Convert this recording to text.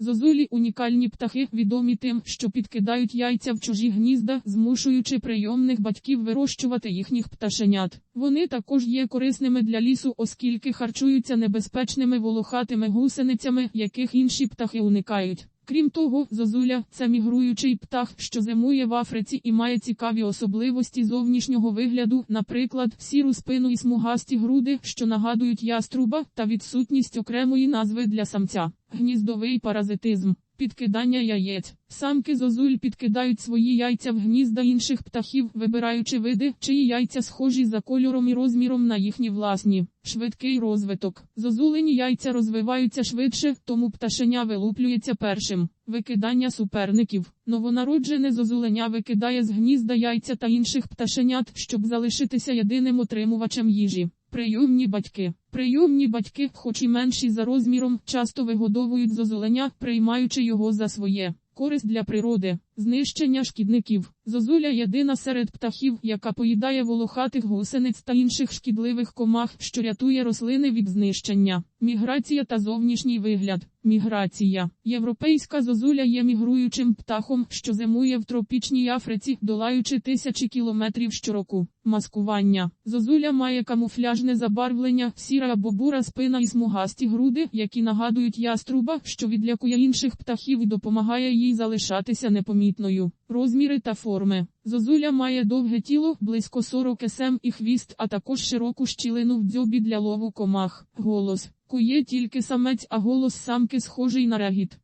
Зозулі унікальні птахи відомі тим, що підкидають яйця в чужі гнізда, змушуючи прийомних батьків вирощувати їхніх пташенят. Вони також є корисними для лісу, оскільки харчуються небезпечними волохатими гусеницями, яких інші птахи уникають. Крім того, зозуля це мігруючий птах, що зимує в Африці і має цікаві особливості зовнішнього вигляду, наприклад, сіру спину і смугасті груди, що нагадують яструба, та відсутність окремої назви для самця. Гніздовий паразитизм. Підкидання яєць. Самки зозуль підкидають свої яйця в гнізда інших птахів, вибираючи види, чиї яйця схожі за кольором і розміром на їхні власні. Швидкий розвиток. Зозулені яйця розвиваються швидше, тому пташеня вилуплюється першим. Викидання суперників. Новонароджене зозуленя викидає з гнізда яйця та інших пташенят, щоб залишитися єдиним отримувачем їжі. Прийомні батьки. Прийомні батьки, хоч і менші за розміром, часто вигодовують зозуленя, приймаючи його за своє. Користь для природи, знищення шкідників. Зозуля єдина серед птахів, яка поїдає волохатих гусениць та інших шкідливих комах, що рятує рослини від знищення. Міграція та зовнішній вигляд. Міграція. Європейська зозуля є мігруючим птахом, що зимує в тропічній Африці, долаючи тисячі кілометрів щороку. Маскування. Зозуля має камуфляжне забарвлення, сіра або бура спина і смугасті груди, які нагадують яструба, що відлякує інших птахів і допомагає їй залишатися непомітною. Розміри та форми. Зозуля має довге тіло, близько 40 см і хвіст, а також широку щілину в дзьобі для лову комах. Голос. Кує тільки самець, а голос самки схожий на регіт.